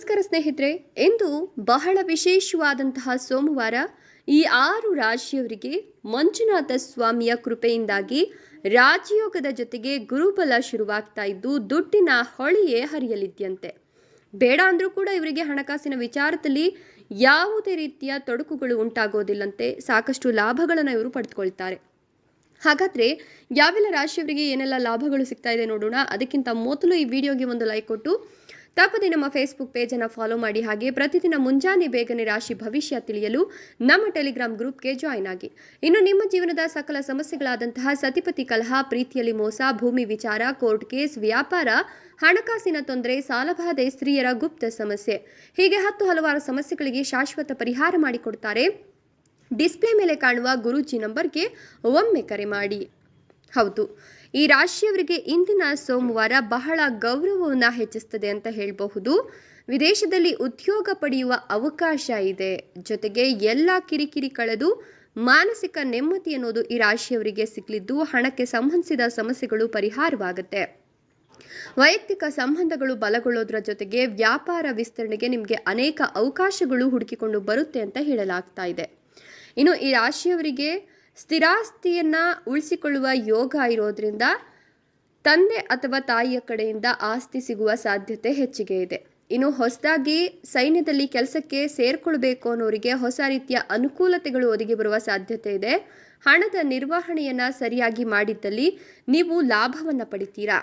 ನಮಸ್ಕಾರ ಸ್ನೇಹಿತರೆ, ಇಂದು ಬಹಳ ವಿಶೇಷವಾದಂತಹ ಸೋಮವಾರ ಈ ಆರು ರಾಶಿಯವರಿಗೆ ಮಂಜುನಾಥ ಸ್ವಾಮಿಯ ಕೃಪೆಯಿಂದಾಗಿ ರಾಜಯೋಗದ ಜೊತೆಗೆ ಗುರುಬಲ ಶುರುವಾಗ್ತಾ ಇದ್ದು, ದುಡ್ಡಿನ ಹೊಳೆಯೇ ಹರಿಯಲಿದ್ಯಂತೆ. ಬೇಡ ಅಂದರೂ ಕೂಡ ಇವರಿಗೆ ಹಣಕಾಸಿನ ವಿಚಾರದಲ್ಲಿ ಯಾವುದೇ ರೀತಿಯ ತೊಡಕುಗಳು ಉಂಟಾಗೋದಿಲ್ಲಂತೆ ಸಾಕಷ್ಟು ಲಾಭಗಳನ್ನು ಇವರು ಪಡೆದುಕೊಳ್ತಾರೆ. ಹಾಗಾದರೆ ಯಾವೆಲ್ಲ ರಾಶಿಯವರಿಗೆ ಏನೆಲ್ಲ ಲಾಭಗಳು ಸಿಗ್ತಾ ಇದೆ ನೋಡೋಣ. ಅದಕ್ಕಿಂತ ಮೊದಲು ಈ ವಿಡಿಯೋಗೆ ಒಂದು ಲೈಕ್ ಕೊಟ್ಟು ತಪ್ಪದೆ ನಮ್ಮ ಫೇಸ್ಬುಕ್ ಪೇಜನ್ನು ಫಾಲೋ ಮಾಡಿ. ಹಾಗೆ ಪ್ರತಿದಿನ ಮುಂಜಾನೆ ಬೇಗನೆ ರಾಶಿ ಭವಿಷ್ಯ ತಿಳಿಯಲು ನಮ್ಮ ಟೆಲಿಗ್ರಾಮ್ ಗ್ರೂಪ್ಗೆ ಜಾಯ್ನ್ ಆಗಿ. ಇನ್ನು ನಿಮ್ಮ ಜೀವನದ ಸಕಲ ಸಮಸ್ಯೆಗಳಾದಂತಹ ಸತಿಪತಿ ಕಲಹ, ಪ್ರೀತಿಯಲ್ಲಿ ಮೋಸ, ಭೂಮಿ ವಿಚಾರ ಕೋರ್ಟ್ ಕೇಸ್ ವ್ಯಾಪಾರ, ಹಣಕಾಸಿನ ತೊಂದರೆ, ಸಾಲಬಾಧೆ, ಸ್ತ್ರೀಯರ ಗುಪ್ತ ಸಮಸ್ಯೆ. ಹೀಗೆ ಹತ್ತು ಹಲವಾರು ಸಮಸ್ಯೆಗಳಿಗೆ ಶಾಶ್ವತ ಪರಿಹಾರ ಮಾಡಿಕೊಡ್ತಾರೆ. ಡಿಸ್ಪ್ಲೇ ಮೇಲೆ ಕಾಣುವ ಗುರೂಜಿ ನಂಬರ್ಗೆ ಒಮ್ಮೆ ಕರೆ ಮಾಡಿ. ಹೌದು. ಈ ರಾಶಿಯವರಿಗೆ ಇಂದಿನ ಸೋಮವಾರ ಬಹಳ ಗೌರವವನ್ನು ಹೆಚ್ಚಿಸ್ತದೆ ಅಂತ ಹೇಳಬಹುದು. ವಿದೇಶದಲ್ಲಿ ಉದ್ಯೋಗ ಪಡೆಯುವ ಅವಕಾಶ ಇದೆ. ಜೊತೆಗೆ ಎಲ್ಲ ಕಿರಿಕಿರಿ ಕಳೆದು ಮಾನಸಿಕ ನೆಮ್ಮದಿ ಅನ್ನೋದು ಈ ರಾಶಿಯವರಿಗೆ ಸಿಗಲಿದ್ದು ಹಣಕ್ಕೆ ಸಂಬಂಧಿಸಿದ ಸಮಸ್ಯೆಗಳು ಪರಿಹಾರವಾಗುತ್ತೆ. ವೈಯಕ್ತಿಕ ಸಂಬಂಧಗಳು ಬಲಗೊಳ್ಳೋದ್ರ ಜೊತೆಗೆ ವ್ಯಾಪಾರ ವಿಸ್ತರಣೆಗೆ ನಿಮಗೆ ಅನೇಕ ಅವಕಾಶಗಳು ಹುಡುಕಿಕೊಂಡು ಬರುತ್ತೆ ಅಂತ ಹೇಳಲಾಗ್ತಾ ಇದೆ. ಇನ್ನು ಈ ರಾಶಿಯವರಿಗೆ ಸ್ಥಿರಾಸ್ತಿಯನ್ನ ಉಳಿಸಿಕೊಳ್ಳುವ ಯೋಗ ಇರೋದ್ರಿಂದ ತಂದೆ ಅಥವಾ ತಾಯಿಯ ಕಡೆಯಿಂದ ಆಸ್ತಿ ಸಿಗುವ ಸಾಧ್ಯತೆ ಹೆಚ್ಚಿಗೆ ಇದೆ. ಇನ್ನು ಹೊಸದಾಗಿ ಸೈನ್ಯದಲ್ಲಿ ಕೆಲಸಕ್ಕೆ ಸೇರ್ಕೊಳ್ಬೇಕು ಅನ್ನೋರಿಗೆ ಹೊಸ ರೀತಿಯ ಅನುಕೂಲತೆಗಳು ಒದಗಿ ಬರುವ ಸಾಧ್ಯತೆ ಇದೆ. ಹಣದ ನಿರ್ವಹಣೆಯನ್ನ ಸರಿಯಾಗಿ ಮಾಡಿದ್ದಲ್ಲಿ ನೀವು ಲಾಭವನ್ನು ಪಡಿತೀರಾ?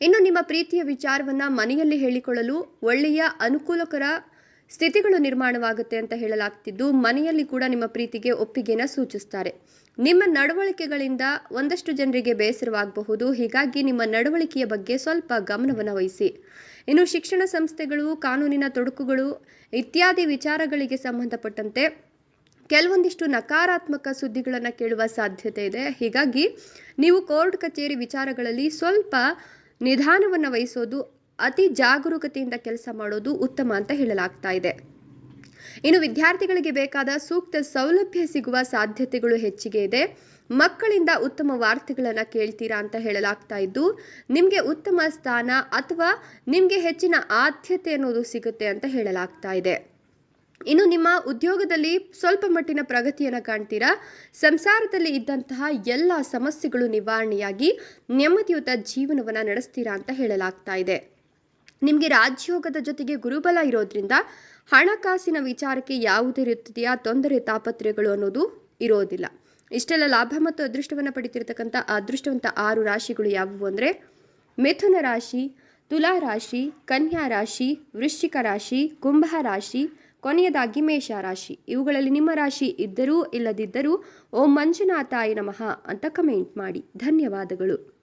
ಇನ್ನು ನಿಮ್ಮ ಪ್ರೀತಿಯ ವಿಚಾರವನ್ನ ಮನೆಯಲ್ಲಿ ಹೇಳಿಕೊಳ್ಳಲು ಒಳ್ಳೆಯ ಅನುಕೂಲಕರ ಸ್ಥಿತಿಗಳು ನಿರ್ಮಾಣವಾಗುತ್ತೆ ಅಂತ ಹೇಳಲಾಗ್ತಿದ್ದು ಮನೆಯಲ್ಲಿ ಕೂಡ ನಿಮ್ಮ ಪ್ರೀತಿಗೆ ಒಪ್ಪಿಗೆನ ಸೂಚಿಸ್ತಾರೆ. ನಿಮ್ಮ ನಡವಳಿಕೆಗಳಿಂದ ಒಂದಷ್ಟು ಜನರಿಗೆ ಬೇಸರವಾಗಬಹುದು. ಹೀಗಾಗಿ ನಿಮ್ಮ ನಡವಳಿಕೆಯ ಬಗ್ಗೆ ಸ್ವಲ್ಪ ಗಮನವನ್ನು ವಹಿಸಿ. ಇನ್ನು ಶಿಕ್ಷಣ ಸಂಸ್ಥೆಗಳು, ಕಾನೂನಿನ ತೊಡಕುಗಳು ಇತ್ಯಾದಿ ವಿಚಾರಗಳಿಗೆ ಸಂಬಂಧಪಟ್ಟಂತೆ ಕೆಲವೊಂದಿಷ್ಟು ನಕಾರಾತ್ಮಕ ಸುದ್ದಿಗಳನ್ನು ಕೇಳುವ ಸಾಧ್ಯತೆ ಇದೆ. ಹೀಗಾಗಿ ನೀವು ಕೋರ್ಟ್ ಕಚೇರಿ ವಿಚಾರಗಳಲ್ಲಿ ಸ್ವಲ್ಪ ನಿಧಾನವನ್ನು ವಹಿಸೋದು ಅತಿ ಜಾಗರೂಕತೆಯಿಂದ ಕೆಲಸ ಮಾಡೋದು ಉತ್ತಮ ಅಂತ ಹೇಳಲಾಗ್ತಾ ಇದೆ. ಇನ್ನು ವಿದ್ಯಾರ್ಥಿಗಳಿಗೆ ಬೇಕಾದ ಸೂಕ್ತ ಸೌಲಭ್ಯ ಸಿಗುವ ಸಾಧ್ಯತೆಗಳು ಹೆಚ್ಚಿಗೆ ಇದೆ. ಮಕ್ಕಳಿಂದ ಉತ್ತಮ ವಾರ್ತೆಗಳನ್ನು ಕೇಳ್ತೀರಾ ಅಂತ ಹೇಳಲಾಗ್ತಾ ಇದ್ದು, ನಿಮಗೆ ಉತ್ತಮ ಸ್ಥಾನ ಅಥವಾ ನಿಮಗೆ ಹೆಚ್ಚಿನ ಆದ್ಯತೆ ಅನ್ನೋದು ಸಿಗುತ್ತೆ ಅಂತ ಹೇಳಲಾಗ್ತಾ ಇದೆ. ಇನ್ನು ನಿಮ್ಮ ಉದ್ಯೋಗದಲ್ಲಿ ಸ್ವಲ್ಪ ಮಟ್ಟಿನ ಪ್ರಗತಿಯನ್ನು ಕಾಣ್ತೀರಾ? ಸಂಸಾರದಲ್ಲಿ ಇದ್ದಂತಹ ಎಲ್ಲ ಸಮಸ್ಯೆಗಳು ನಿವಾರಣೆಯಾಗಿ ನೆಮ್ಮದಿಯುತ ಜೀವನವನ್ನು ನಡೆಸ್ತೀರಾ ಅಂತ ಹೇಳಲಾಗ್ತಾ ಇದೆ. ನಿಮಗೆ ರಾಜ್ಯೋಗದ ಜೊತೆಗೆ ಗುರುಬಲ ಇರೋದ್ರಿಂದ ಹಣಕಾಸಿನ ವಿಚಾರಕ್ಕೆ ಯಾವುದೇ ರೀತಿಯ ತೊಂದರೆ, ತಾಪತ್ರಯಗಳು ಅನ್ನೋದು ಇರೋದಿಲ್ಲ. ಇಷ್ಟೆಲ್ಲ ಲಾಭ ಮತ್ತು ಅದೃಷ್ಟವನ್ನು ಪಡಿತಿರ್ತಕ್ಕಂಥ, ಅದೃಷ್ಟವಂತ ಆರು ರಾಶಿಗಳು ಯಾವುವು ಅಂದರೆ ಮಿಥುನ ರಾಶಿ, ತುಲಾ ರಾಶಿ, ಕನ್ಯಾ ರಾಶಿ, ವೃಶ್ಚಿಕ ರಾಶಿ, ಕುಂಭ ರಾಶಿ, ಕೊನೆಯದಾಗಿ ಮೇಷ ರಾಶಿ. ಇವುಗಳಲ್ಲಿ ನಿಮ್ಮ ರಾಶಿ ಇದ್ದರೂ ಇಲ್ಲದಿದ್ದರೂ ಓಂ ಮಂಜುನಾಥಾಯ ನಮಃ ಅಂತ ಕಮೆಂಟ್ ಮಾಡಿ. ಧನ್ಯವಾದಗಳು.